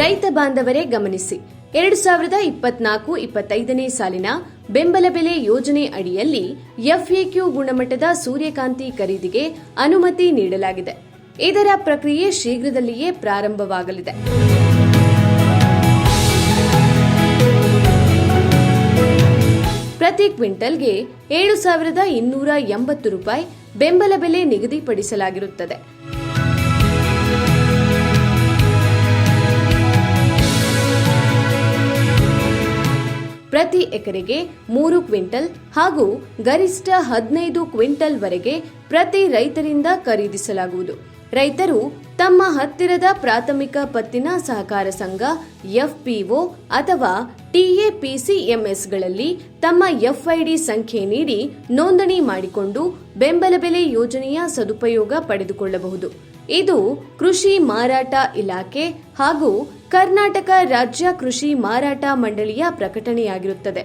ರೈತ ಬಾಂಧವರೇ ಗಮನಿಸಿ. ಎರಡು ಸಾವಿರದ ಇಪ್ಪತ್ನಾಲ್ಕು ಇಪ್ಪತ್ತೈದನೇ ಸಾಲಿನ ಬೆಂಬಲ ಬೆಲೆ ಯೋಜನೆ ಅಡಿಯಲ್ಲಿ ಎಫ್ಎಕ್ಯೂ ಗುಣಮಟ್ಟದ ಸೂರ್ಯಕಾಂತಿ ಖರೀದಿಗೆ ಅನುಮತಿ ನೀಡಲಾಗಿದೆ. ಇದರ ಪ್ರಕ್ರಿಯೆ ಶೀಘ್ರದಲ್ಲಿಯೇ ಪ್ರಾರಂಭವಾಗಲಿದೆ. ಪ್ರತಿ ಕ್ವಿಂಟಲ್ಗೆ ಏಳು ಸಾವಿರದ ಇನ್ನೂರ ಎಂಬತ್ತು ರೂಪಾಯಿ ಬೆಂಬಲ ಬೆಲೆ ನಿಗದಿಪಡಿಸಲಾಗಿರುತ್ತದೆ. ಪ್ರತಿ ಎಕರೆಗೆ ಮೂರು ಕ್ವಿಂಟಲ್ ಹಾಗೂ ಗರಿಷ್ಠ ಹದಿನೈದು ಕ್ವಿಂಟಲ್ ವರೆಗೆ ಪ್ರತಿ ರೈತರಿಂದ ಖರೀದಿಸಲಾಗುವುದು. ರೈತರು ತಮ್ಮ ಹತ್ತಿರದ ಪ್ರಾಥಮಿಕ ಪತ್ತಿನ ಸಹಕಾರ ಸಂಘ, ಎಫ್ಪಿಒ ಅಥವಾ ಟಿಎಪಿಸಿಎಂಎಸ್ಗಳಲ್ಲಿ ತಮ್ಮ ಎಫ್ಐಡಿ ಸಂಖ್ಯೆ ನೀಡಿ ನೋಂದಣಿ ಮಾಡಿಕೊಂಡು ಬೆಂಬಲ ಬೆಲೆ ಯೋಜನೆಯ ಸದುಪಯೋಗ ಪಡೆದುಕೊಳ್ಳಬಹುದು. ಇದು ಕೃಷಿ ಮಾರಾಟ ಇಲಾಖೆ ಹಾಗೂ ಕರ್ನಾಟಕ ರಾಜ್ಯ ಕೃಷಿ ಮಾರಾಟ ಮಂಡಳಿಯ ಪ್ರಕಟಣೆಯಾಗಿರುತ್ತದೆ.